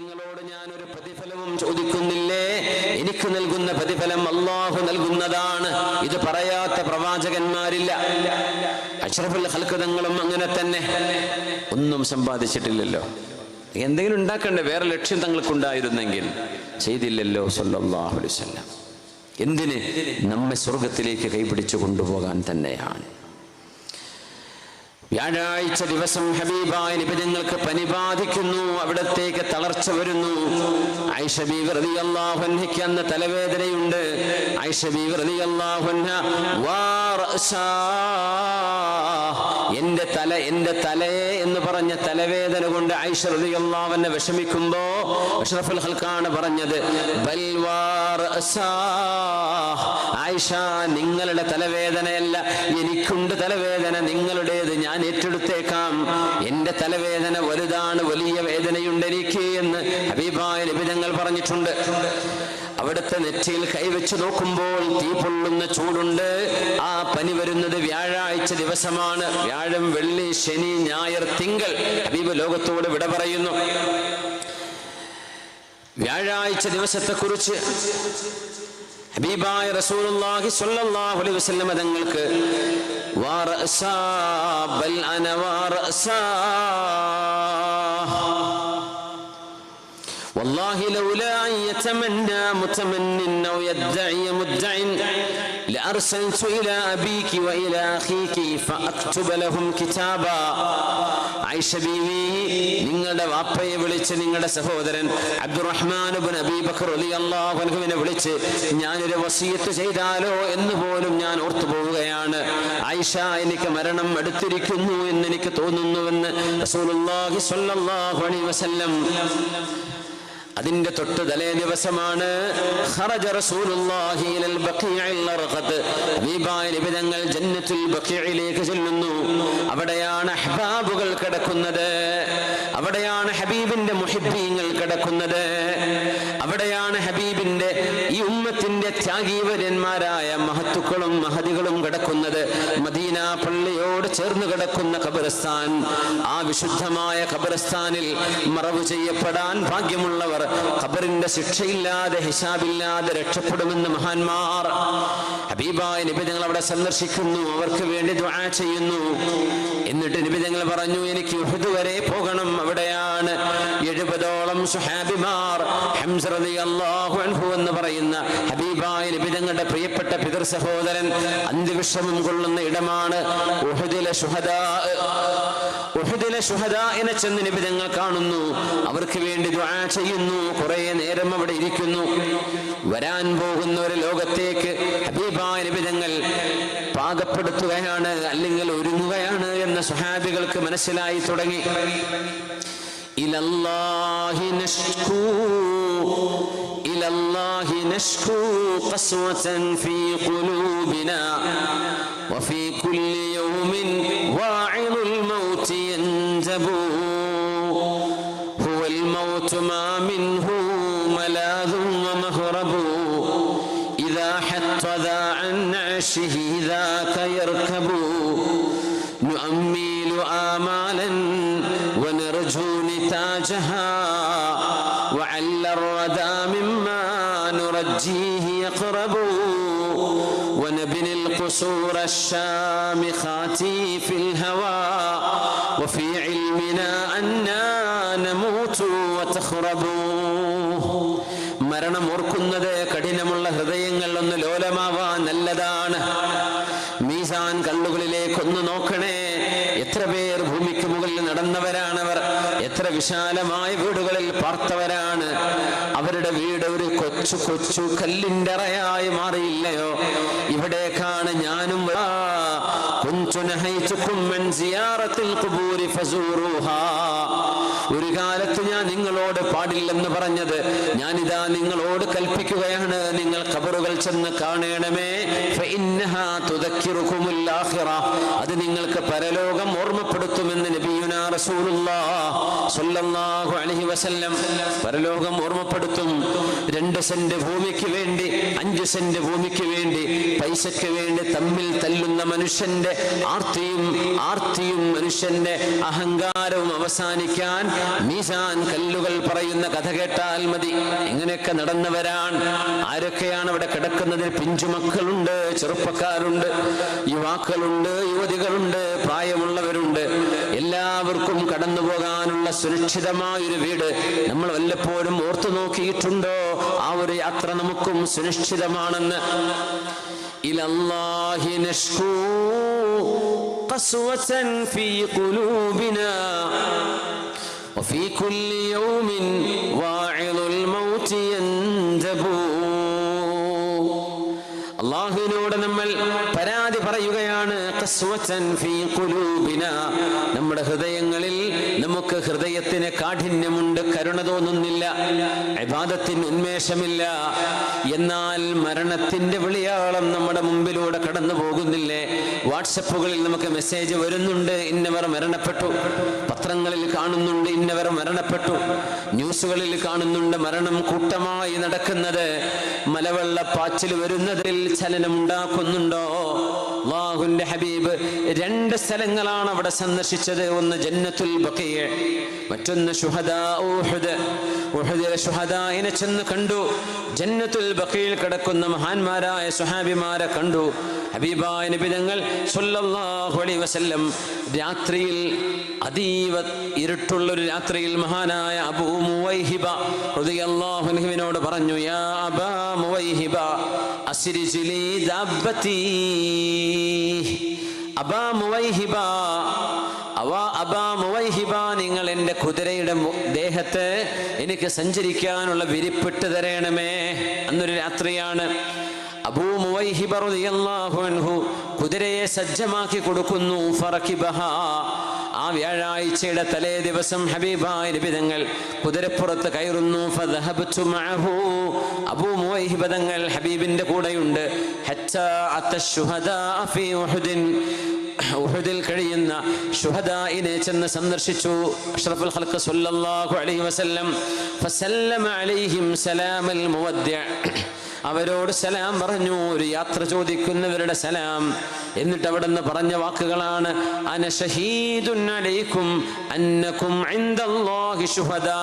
നിങ്ങളോട് ഒരു പ്രതിഫലവും ചോദിക്കുന്നില്ലേ? എനിക്ക് നൽകുന്ന പ്രതിഫലം അള്ളാഹു നൽകുന്നതാണ്. ഇത് പറയാത്ത പ്രവാചകന്മാരില്ല. അഷ്റഫുൽ ഹൽക്കതങ്ങളും അങ്ങനെ തന്നെ. ഒന്നും സമ്പാദിച്ചിട്ടില്ലല്ലോ. എന്തെങ്കിലും ഉണ്ടാക്കണ്ടേ? വേറെ ലക്ഷ്യം തങ്ങൾക്കുണ്ടായിരുന്നെങ്കിൽ. ചെയ്തില്ലല്ലോ വസല്ലം. എന്തിന്? നമ്മെ സ്വർഗത്തിലേക്ക് കൈപിടിച്ചു കൊണ്ടുപോകാൻ തന്നെയാണ്. വ്യാഴാഴ്ച ദിവസം ഹബീബായ നിബിധങ്ങൾക്ക് പനി ബാധിക്കുന്നു. അവിടത്തേക്ക് തളർച്ച വരുന്നു. ഐഷ ബീവി റളിയല്ലാഹു അൻഹയ്ക്ക് അന്ന് തലവേദനയുണ്ട്. ഐഷബി ബീവി റളിയല്ലാഹു എന്റെ തല എന്റെ തലയെ എന്ന് പറഞ്ഞ തലവേദന കൊണ്ട് അൻഹ വിഷമിക്കുമ്പോ അഷ്റഫുൽ ഹൽക്കാണ് പറഞ്ഞത് ആയിഷ നിങ്ങളുടെ തലവേദനയല്ല എനിക്കുണ്ട് തലവേദന നിങ്ങളുടേത് ഞാൻ ഏറ്റെടുത്തേക്കാം. എന്റെ തലവേദന വലുതാണ് വലിയ വേദനയുണ്ട് എനിക്ക് എന്ന് ഹബീബായ നിബിധങ്ങൾ പറഞ്ഞിട്ടുണ്ട്. അവിടുത്തെ നെറ്റിയിൽ കൈവച്ചു നോക്കുമ്പോൾ തീ പൊള്ളുന്ന ചൂടുണ്ട്. ആ പനി വരുന്നത് വ്യാഴാഴ്ച ദിവസമാണ്. വ്യാഴം വെള്ളി ശനി ഞായർ തിങ്കൾ ഹബീബ് ലോകത്തോട് വിട പറയുന്നു. വ്യാഴാഴ്ച ദിവസത്തെക്കുറിച്ച് ഹബീബായ റസൂലുള്ളാഹി സ്വല്ലല്ലാഹു അലൈഹി വസല്ലം തങ്ങൾക്ക് വാ ബൽ അന يتمنى متمن أو يدعي مدع لأرسلت إلى أبيك وإلى أخيك فأكتب لهم كتابا ആയിഷ ബീവി നിങ്ങളുടെ വാപ്പയെ വിളിച്ച് നിങ്ങളുടെ സഹോദരൻ അബ്ദുറഹ്മാൻ ഇബ്നു അബീ ബക്കർ റളിയല്ലാഹു അൻഹുവിനെ വിളിച്ച് ഞാനൊരു വസിയത്ത് ചെയ്താലോ എന്ന് പോലും ഞാൻ ഓർത്തു പോവുകയാണ് ആയിഷ എനിക്ക് മരണം അടുത്തിരിക്കുന്നു എന്ന് എനിക്ക് തോന്നുന്നുവെന്ന് റസൂലുള്ളാഹി സ്വല്ലല്ലാഹു അലൈഹി വസല്ലം അതിന്റെ തൊട്ട് തലേ ദിവസമാണ്. നിബിതങ്ങൾ ജന്നത്തുൽ ബഖീഇലേക്ക് ചെല്ലുന്നു. അവിടെയാണ് അഹ്ബാബുകൾ കിടക്കുന്നത്. അവിടെയാണ് ഹബീബിന്റെ മുഹിബ്ബീങ്ങൾ കിടക്കുന്നത്. അവിടെയാണ് ഹബീബിന്റെ ഈ ഉമ്മത്തിന്റെ ത്യാഗീവര്യന്മാരായ മഹത്തുക്കളും മഹതികളും കിടക്കുന്നത്. മദീന പള്ളിയോട് ചേർന്ന് കിടക്കുന്ന ഖബർസ്ഥാൻ ആ വിശുദ്ധമായ ഖബർസ്ഥാനിൽ മറവ് ചെയ്യപ്പെടാൻ ഭാഗ്യമുള്ളവർ ഖബറിന്റെ ശിക്ഷയില്ലാതെ ഹിസാബില്ലാതെ രക്ഷപ്പെടുമെന്ന് മഹാന്മാർ. ഹബീബായ നിബിധങ്ങൾ അവിടെ സന്ദർശിക്കുന്നു അവർക്ക് വേണ്ടി ദ്വാ ചെയ്യുന്നു. എന്നിട്ട് നിബിധങ്ങൾ പറഞ്ഞു എനിക്ക് ഉഹുദ് വരെ പോകണം അവിടെയാണ് എഴുപതോളം സുഹാബിമാർ. ഹംസ റളിയല്ലാഹു അൻഹു എന്ന് പറയുന്ന ഇബ്രാഹിം നിബിതങ്ങളുടെ പ്രിയപ്പെട്ട പിതൃ സഹോദരൻ അന്ത്യവിശ്രമം കൊള്ളുന്ന ഇടമാണ് ഉഹദിലെ ഷുഹദാ ഉഹദിലെ ചെന്ന് കാണുന്നു. അവർക്ക് വേണ്ടി ചെയ്യുന്നു. കുറെ നേരം അവിടെ ഇരിക്കുന്നു. വരാൻ പോകുന്ന ഒരു ലോകത്തേക്ക് ഹബീബായ നിബിതങ്ങൾ പാകപ്പെടുത്തുകയാണ് അല്ലെങ്കിൽ ഒരുങ്ങുകയാണ് എന്ന സുഹാബികൾക്ക് മനസ്സിലായി തുടങ്ങി. ഇലല്ലാഹി നഷ്കൂ. إلى الله نشكو قسوة في قلوبنا وفي كل ونبني القصور الشامخات في الهوى وفي علمنا أنا نموت وتخرب മരണം ഓർക്കുന്നത് കഠിനമുള്ള ഹൃദയങ്ങൾ ഒന്ന് ലോലമാവാൻ നല്ലതാണ് മീസാൻ കല്ലുകളിലേക്കൊന്ന് നോക്കണേ എത്ര പേർ ഭൂമിക്ക് മുകളിൽ നടന്നവരാണവർ എത്ര വിശാലമായ വീടുകളിൽ പാർത്തവരാണ് അവരുടെ വീട് കുറച്ച് കൊച്ചു കല്ലിന്റെറയായി മാറിയില്ലയോ? ഇവിടേക്കാണ് ഞാനും ഒരു കാലത്ത് ഞാൻ നിങ്ങളോട് പാടില്ലെന്ന് പറഞ്ഞത് ഞാനിതാ നിങ്ങളോട് കൽപ്പിക്കുകയാണ്. നിങ്ങൾ കബറുകൾ ചെന്ന് കാണണമേ. അത് നിങ്ങൾക്ക് പരലോകം ഓർമ്മപ്പെടുത്തുമെന്ന് നബി പരലോകം ഓർമ്മപ്പെടുത്തും. രണ്ട് സെന്റ് ഭൂമിക്ക് വേണ്ടി അഞ്ച് സെന്റ് ഭൂമിക്ക് വേണ്ടി പൈസയ്ക്ക് വേണ്ടി തമ്മിൽ തല്ലുന്ന മനുഷ്യന്റെ ആർത്തിയും ആർത്തിയും മനുഷ്യന്റെ അഹങ്കാരവും അവസാനിക്കാൻ മീസാൻ കല്ലുകൾ പറയുന്ന കഥ കേട്ടാൽ മതി. ഇങ്ങനെയൊക്കെ നടന്നവരാണ്. ആരൊക്കെയാണ് അവിടെ കിടക്കുന്നതിൽ പിഞ്ചുമക്കളുണ്ട് ചെറുപ്പക്കാരുണ്ട് യുവാക്കളുണ്ട് യുവതികളുണ്ട് പ്രായമുള്ളവരുണ്ട്. എല്ലാവർക്കും കടന്നു പോകാനുള്ള സുരക്ഷിതമായൊരു വീട് നമ്മൾ വല്ലപ്പോഴും ഓർത്തു നോക്കിയിട്ടുണ്ടോ ആ ഒരു യാത്ര നമുക്കും സുരക്ഷിതമാണെന്ന് ഇലല്ലാഹി നഷ്കൂ قسوة في قلوبنا وفي كل يوم واعظ الموت يندبو അള്ളാഹുവിനോട് നമ്മൾ പരാതി പറയുകയാണ് ഖസ്വത്തൻ ഫീ നമുക്ക് ഹൃദയത്തിന് കാഠിന്യമുണ്ട് കരുണ തോന്നുന്നില്ല ഇബാദത്തിന് ഉന്മേഷമില്ല. എന്നാൽ മരണത്തിന്റെ വിളിയാളം നമ്മുടെ മുമ്പിലൂടെ കടന്നു പോകുന്നില്ലേ? വാട്സപ്പുകളിൽ നമുക്ക് മെസ്സേജ് വരുന്നുണ്ട് ഇന്നവർ മരണപ്പെട്ടു. പത്രങ്ങളിൽ കാണുന്നുണ്ട് ഇന്നവർ മരണപ്പെട്ടു. ന്യൂസുകളിൽ കാണുന്നുണ്ട് മരണം കൂട്ടമായി നടക്കുന്നത്. മലവെള്ളപ്പാച്ചിൽ വരുന്നതിൽ ചലനം ഉണ്ടാക്കുന്നുണ്ടോ? അള്ളാഹുന്റെ ഹബീബ് രണ്ട് സ്ഥലങ്ങളാണ് അവിടെ സന്ദർശിച്ചത്. ഒന്ന് ജന്നത്തുൽ ബക്കയെ മറ്റൊന്ന് ശുഹദാ ഊഹുദ്. ഉഹുദിലെ ഷുഹദായിനെ ചെന്ന് കണ്ടു. ജന്നത്തുൽ ബഖീൽ കിടക്കുന്ന മഹാന്മാരായ സുഹാബിമാരെ കണ്ടു. ഹബീബായ നബിതങ്ങൾ അലൈഹി വസല്ലം രാത്രിയിൽ അതീവ ഇരുട്ടുള്ള ഒരു രാത്രിയിൽ മഹാനായ അബൂ മുവൈഹിബ റളിയല്ലാഹു പറഞ്ഞു യാ അബാ മുവൈഹിബ അബാ മുവൈഹിബ നിങ്ങൾ എന്റെ കുതിരയുടെ ദേഹത്ത് എനിക്ക് സഞ്ചരിക്കാനുള്ള വിരിപ്പിട്ട് തരണമേ അന്നൊരു രാത്രിയാണ്. അബൂ മുവൈഹിബ അൻഹു കുതിരയെ സജ്ജമാക്കി കൊടുക്കുന്നു ആ വ്യാഴാഴ്ചയുടെ തലേ ദിവസം ഹബീബായ കുതിരപ്പുറത്ത് കയറുന്നു ഫദഹബ്തു മഅഹു. അബൂ മുവൈഹിബ തങ്ങൾ ഹബീബിന്റെ കൂടെയുണ്ട്. ഉഹുദിൽ കഴിയുന്ന ഷുഹദായിനെ ചെന്ന് സന്ദർശിച്ചു. അഷ്റഫുൽ ഖൽഖ് സല്ലല്ലാഹു അലൈഹി വസല്ലം ഫസല്ലമ അലൈഹിം സലാമൽ മുവദ്ദിഅ അവരോട് സലാം പറഞ്ഞു ഒരു യാത്ര ചോദിക്കുന്നവരുടെ സലാം. എന്നിട്ട് അവിടെ നിന്ന് പറഞ്ഞ വാക്കുകളാണ് അന ഷഹീദുൻ അലൈക്കും അന്നകും ഇൻദല്ലാഹി ശുഹദാ.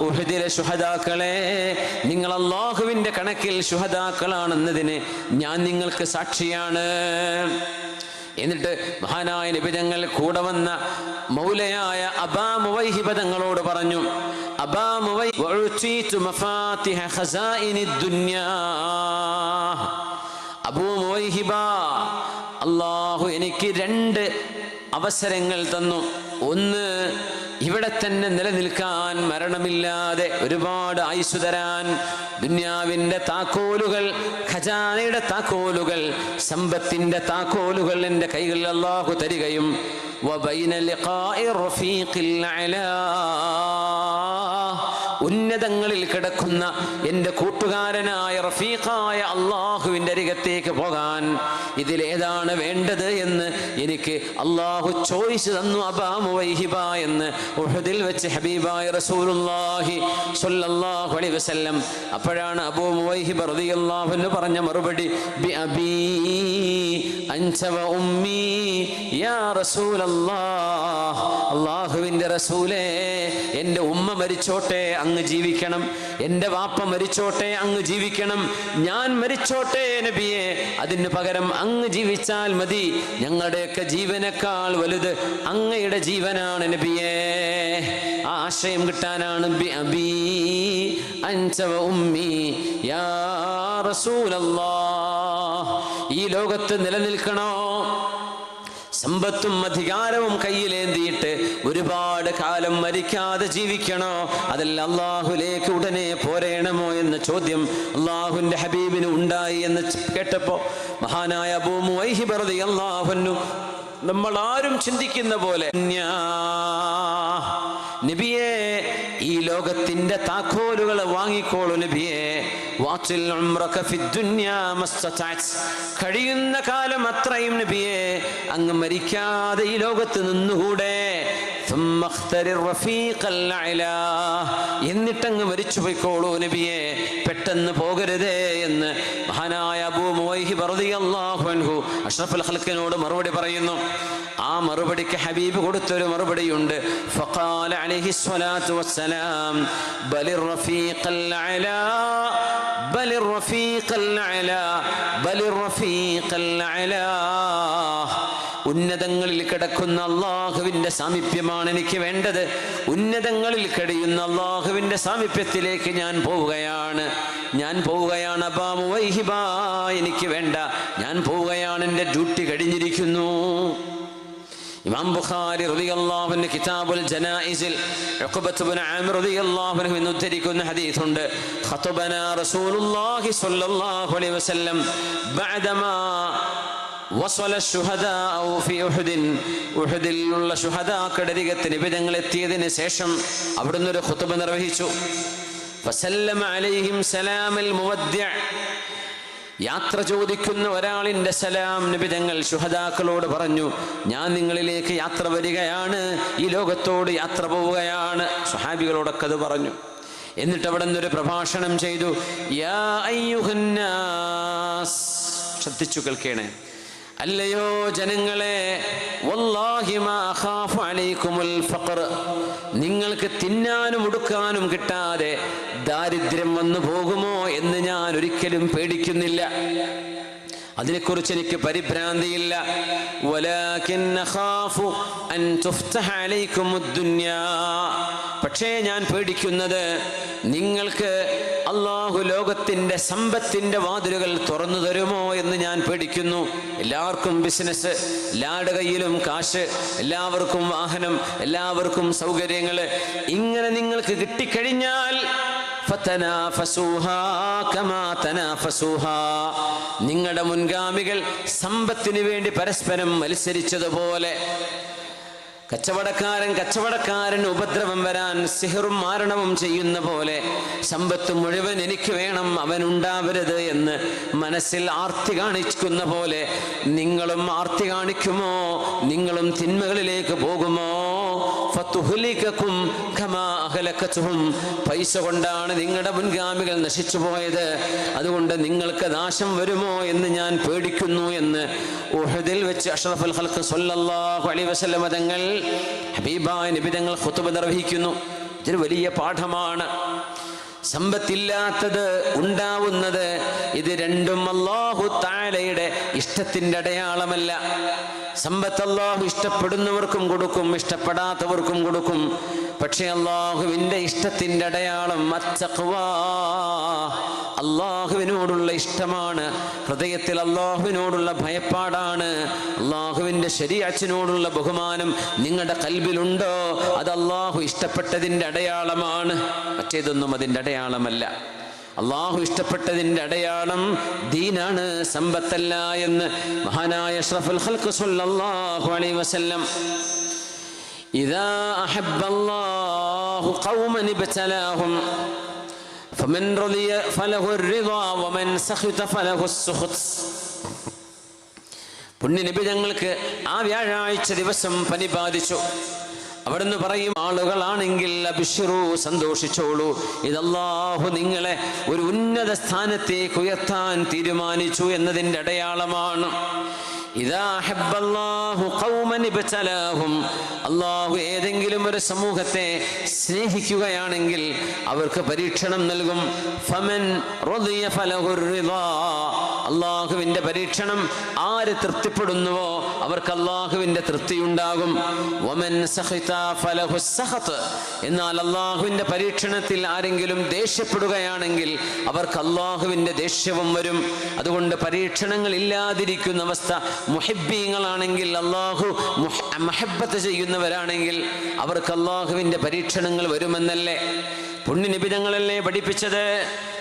ഉഹദിലെ ശുഹദാക്കളെ നിങ്ങൾ അള്ളാഹുവിന്റെ കണക്കിൽ ശുഹദാക്കളാണെന്നതിന് ഞാൻ നിങ്ങൾക്ക് സാക്ഷിയാണ്. എന്നിട്ട് മഹാനായ നിബിതങ്ങൾ കൂടെ വന്ന മൗലയായ അബാ മുവൈഹിബ പറഞ്ഞു അള്ളാഹു എനിക്ക് രണ്ട് അവസരങ്ങൾ തന്നു. ഒന്ന് ഇവിടെ തന്നെ നിലനിൽക്കാൻ മരണമില്ലാതെ ഒരുപാട് ആയുസ് തരാൻ ദുന്യാവിന്റെ താക്കോലുകൾ ഖജാനയുടെ താക്കോലുകൾ സമ്പത്തിന്റെ താക്കോലുകൾ എന്റെ കൈകളിൽ അള്ളാഹു തരികയും വബൈനൽ റഫീഖിൽ അലാ ഉന്നതങ്ങളിൽ കിടക്കുന്ന എന്റെ കൂട്ടുകാരനായ റഫീഖായ അള്ളാഹുവിന്റെ അരികത്തേക്ക് പോകാൻ ഇതിലേതാണ് വേണ്ടത് എന്ന് എനിക്ക് അള്ളാഹു ചോയ്സ് തന്നു അബാമു വൈഹിബ എന്ന് ഉഹദിൽ വെച്ച് ഹബീബായ റസൂലുല്ലാഹി സ്വല്ലല്ലാഹു അലൈഹി വസല്ലം അപ്പോഴാണ് അബൂ മുവൈഹിബ റളിയല്ലാഹു അൻഹു പറഞ്ഞ മറുപടി ബി അബീ അള്ളാഹുവിന്റെ റസൂലേ എന്റെ ഉമ്മ മരിച്ചോട്ടെ അങ്ങ് ജീവിക്കണം. എന്റെ വാപ്പ മരിച്ചോട്ടെ അങ്ങ് ജീവിക്കണം. ഞാൻ മരിച്ചോട്ടെ നബിയെ അതിന് പകരം അങ്ങ് ജീവിച്ചാൽ മതി. ഞങ്ങളുടെയൊക്കെ ജീവനേക്കാൾ വലുത് അങ്ങയുടെ ജീവനാണ് നബിയെ. ആ ആശയം കിട്ടാനാണ് ബി അബീ. അൻത വ ഉമ്മി യാ റസൂലല്ലാഹ് ഈ ലോകത്ത് നിലനിൽക്കണോ? സമ്പത്തും അധികാരവും കയ്യിലേന്തിയിട്ട് ഒരുപാട് കാലം മരിക്കാതെ ജീവിക്കണോ? അതല്ല അള്ളാഹുലേക്ക് ഉടനെ പോരേണമോ എന്ന ചോദ്യം അള്ളാഹുന്റെ ഹബീബിന് ഉണ്ടായി എന്ന് കേട്ടപ്പോ മഹാനായ അബൂമുഹി അള്ളാഹുന്നു നമ്മൾ ആരും ചിന്തിക്കുന്ന പോലെ നബിയേ ഈ ലോകത്തിന്റെ താക്കോലുകൾ വാങ്ങിക്കോളൂ നബിയെ. കഴിയുന്ന കാലം അത്രയും നബിയെ അങ്ങ് മരിക്കാതെ ഈ ലോകത്ത് നിന്നുകൂടെ. എന്നിട്ടങ്ങ് മരിച്ചു പോയിക്കോളൂ നബിയെ പെട്ടെന്ന് പോകരുതേ എന്ന് മഹാനായ അഷ്റഫുൽ ഖൽക്കിനോട് മറുപടി പറയുന്നു. ആ മറുപടിക്ക് ഹബീബ് കൊടുത്തൊരു മറുപടിയുണ്ട്. ഫഖാല അലൈഹി സ്വലാത്തു ബലിർ റഫീഖൽ അലാ ബലിർ റഫീഖൽ ബലിർ റഫീഖൽ അലാ ഉന്നതങ്ങളിൽ കിടക്കുന്ന അള്ളാഹുവിന്റെ സാമീപ്യമാണ് എനിക്ക് വേണ്ടത്. ഉന്നതങ്ങളിൽ കഴിയുന്ന അള്ളാഹുവിന്റെ സാമീപ്യത്തിലേക്ക് ഞാൻ പോവുകയാണ്. ഞാൻ പോവുകയാണ് അബാമു വൈഹിബാ എനിക്ക് വേണ്ട. ഞാൻ പോവുകയാണ് എന്റെ ഡ്യൂട്ടി കഴിഞ്ഞിരിക്കുന്നു. ഇമാം ബുഖാരി റളിയല്ലാഹുവിന്റെ കിതാബുൽ ജനായിസിൽ ഉഖബത്ത് ഇബ്നു ആമിർ റളിയല്ലാഹു അൻഹു എന്ന് ഉദ്ധരിക്കുന്ന ഹദീസുണ്ട്. ഖതബന റസൂലുള്ളാഹി സ്വല്ലല്ലാഹു അലൈഹി വസല്ലം ബഅദമാ ഉഹുദിലുള്ള ശുഹദാക്കളുടെ അരികത്ത് നിബിധങ്ങൾ എത്തിയതിന് ശേഷം അവിടുന്ന് ഒരു ഖുതുബ നിർവഹിച്ചു. യാത്ര ചോദിക്കുന്ന ഒരാളിന്റെ സലാം നബി തങ്ങൾ ശുഹദാക്കളോട് പറഞ്ഞു ഞാൻ നിങ്ങളിലേക്ക് യാത്ര വരികയാണ് ഈ ലോകത്തോട് യാത്ര പോവുകയാണ്. സുഹാബികളോടൊക്കെ അത് പറഞ്ഞു. എന്നിട്ട് അവിടെ നിന്നൊരു പ്രഭാഷണം ചെയ്തു ശ്രദ്ധിച്ചു കേൾക്കണേ. അല്ലയോ ജനങ്ങളെ നിങ്ങൾക്ക് തിന്നാനും ഉടുക്കാനും കിട്ടാതെ ദാരിദ്ര്യം വന്നു പോകുമോ എന്ന് ഞാൻ ഒരിക്കലും പേടിക്കുന്നില്ല. അതിനെക്കുറിച്ച് എനിക്ക് പരിഭ്രാന്തിയില്ല പക്ഷേ ഞാൻ പേടിക്കുന്നത് നിങ്ങൾക്ക് അള്ളാഹു ലോകത്തിന്റെ സമ്പത്തിന്റെ വാതിലുകൾ തുറന്നു തരുമോ എന്ന് ഞാൻ പേടിക്കുന്നു എല്ലാവർക്കും ബിസിനസ് എല്ലാവരുടെ കയ്യിലും കാശ് എല്ലാവർക്കും വാഹനം എല്ലാവർക്കും സൗകര്യങ്ങൾ ഇങ്ങനെ നിങ്ങൾക്ക് കിട്ടിക്കഴിഞ്ഞാൽ. നിങ്ങളുടെ മുൻഗാമികൾ സമ്പത്തിനു വേണ്ടി പരസ്പരം മത്സരിച്ചതുപോലെ കച്ചവടക്കാരൻ കച്ചവടക്കാരൻ ഉപദ്രവം വരാൻ സിഹറും മാരണവും ചെയ്യുന്ന പോലെ സമ്പത്ത് മുഴുവൻ എനിക്ക് വേണം അവൻ ഉണ്ടാവരുത് എന്ന് മനസ്സിൽ ആർത്തി കാണിക്കുന്ന പോലെ നിങ്ങളും ആർത്തി കാണിക്കുമോ നിങ്ങളും തിന്മകളിലേക്ക് പോകുമോ. പൈസ കൊണ്ടാണ് നിങ്ങളുടെ മുൻഗാമികൾ നശിച്ചു പോയത്. അതുകൊണ്ട് നിങ്ങൾക്ക് നാശം വരുമോ എന്ന് ഞാൻ പേടിക്കുന്നു എന്ന് ഉഹദിൽ വെച്ച് അഷ്റഫുൽ വസല്ലമ തങ്ങൾ ഹബീബായ നബി തങ്ങൾ ഖുതുബ നിർവഹിക്കുന്നു. ഇതൊരു വലിയ പാഠമാണ്. സമ്പത്തില്ലാത്തത് ഉണ്ടാവുന്നത് ഇത് രണ്ടും അള്ളാഹു താലയുടെ ഇഷ്ടത്തിന്റെ അടയാളമല്ല. സമ്പത്ത് അള്ളാഹു ഇഷ്ടപ്പെടുന്നവർക്കും കൊടുക്കും ഇഷ്ടപ്പെടാത്തവർക്കും കൊടുക്കും. പക്ഷേ അള്ളാഹുവിന്റെ ഇഷ്ടത്തിന്റെ അടയാളം. അള്ളാഹുവിനോടുള്ള ഇഷ്ടമാണ് ഹൃദയത്തിൽ അള്ളാഹുവിനോടുള്ള ഭയപ്പാടാണ് അള്ളാഹുവിന്റെ ശരീഅച്ചിനോടുള്ള ബഹുമാനം നിങ്ങളുടെ കൽബിലുണ്ടോ? അത് അള്ളാഹു ഇഷ്ടപ്പെട്ടതിന്റെ അടയാളമാണ്. മറ്റേതൊന്നും അതിന്റെ അടയാളമല്ല. അള്ളാഹു ഇഷ്ടപ്പെട്ടതിൻ്റെ അടയാളം ദീനാണ് സമ്പത്തല്ല എന്ന് മഹാനായ അഷ്റഫുൽ ഖൽഖ് സ്വല്ലല്ലാഹു അലൈഹി വസല്ലം إذا أحب الله قوما ابتلاهم فمن رضي فله الرضا ومن سخط فله السخط പുണ്യനബി ഞങ്ങൾക്ക് ആ വ്യാഴാഴ്ച ദിവസം പനി ബാധിച്ചു അവിടുന്ന് പറയും ആളുകളാണെങ്കിൽ അബിഷിറു സന്തോഷിച്ചോളൂ. ഇതല്ലാഹു നിങ്ങളെ ഒരു ഉന്നത സ്ഥാനത്തേക്ക് ഉയർത്താൻ തീരുമാനിച്ചു എന്നതിന്റെ അടയാളമാണ്. അള്ളാഹു ഏതെങ്കിലും ഒരു സമൂഹത്തെ സ്നേഹിക്കുകയാണെങ്കിൽ അവർക്ക് പരീക്ഷണം നൽകും. ഫമൻ. അള്ളാഹുവിന്റെ പരീക്ഷണം ആര് തൃപ്തിപ്പെടുന്നുവോ അവർക്ക് അള്ളാഹുവിന്റെ തൃപ്തിയുണ്ടാകും. എന്നാൽ അള്ളാഹുവിന്റെ പരീക്ഷണത്തിൽ ആരെങ്കിലും ദേഷ്യപ്പെടുകയാണെങ്കിൽ അവർക്ക് അള്ളാഹുവിന്റെ ദേഷ്യവും വരും. അതുകൊണ്ട് പരീക്ഷണങ്ങൾ ഇല്ലാതിരിക്കുന്ന അവസ്ഥ. മുഹിബീങ്ങളാണെങ്കിൽ അള്ളാഹു മഹബത്ത് ചെയ്യുന്നവരാണെങ്കിൽ അവർക്ക് അള്ളാഹുവിന്റെ പരീക്ഷണങ്ങൾ വരുമെന്നല്ലേ? പുണ്യ നിബിതങ്ങളല്ലേ പഠിപ്പിച്ചത്?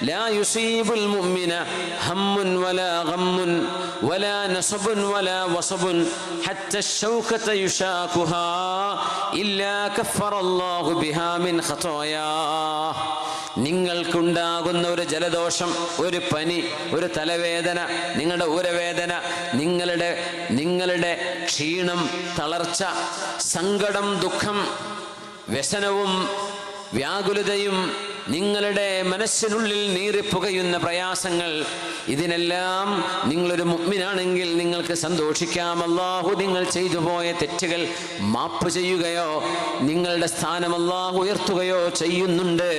ലാ യുസീബുൽ മുഅ്മിന ഹമ്മുൻ വലാ ഗമ്മുൻ വലാ നസബുൻ വലാ വസബുൻ ഇല്ലാ കഫറല്ലാഹു ബിഹാ മിൻ നിങ്ങൾക്കുണ്ടാകുന്ന ഒരു ജലദോഷം ഒരു പനി ഒരു തലവേദന നിങ്ങളുടെ ഊരവേദന നിങ്ങളുടെ നിങ്ങളുടെ ക്ഷീണം തളർച്ച സങ്കടം ദുഃഖം വ്യസനവും വ്യാകുലതയും നിങ്ങളുടെ മനസ്സിനുള്ളിൽ നീറിപ്പുകയുന്ന പ്രയാസങ്ങൾ ഇതിനെല്ലാം നിങ്ങളൊരു മുഗ്മിനാണെങ്കിൽ നിങ്ങൾക്ക് സന്തോഷിക്കാം. അല്ലാഹു നിങ്ങൾ ചെയ്തു പോയ തെറ്റുകൾ മാപ്പ് ചെയ്യുകയോ നിങ്ങളുടെ സ്ഥാനം അല്ലാഹു ഉയർത്തുകയോ ചെയ്യുന്നുണ്ട്.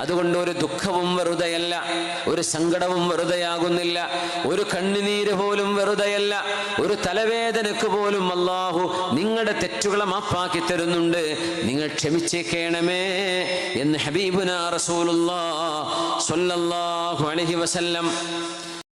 അതുകൊണ്ട് ഒരു ദുഃഖവും വെറുതെയല്ല ഒരു സങ്കടവും വെറുതെയാകുന്നില്ല ഒരു കണ്ണുനീര് പോലും വെറുതെയല്ല ഒരു തലവേദനക്ക് പോലും അല്ലാഹു നിങ്ങളുടെ തെറ്റുകളെ മാപ്പാക്കി തരുന്നുണ്ട്. നിങ്ങൾ ക്ഷമിച്ചേക്കണമേ എന്ന് ഹബീബുന റസൂലുള്ളാ സ്വല്ലല്ലാഹു അലൈഹി വസല്ലം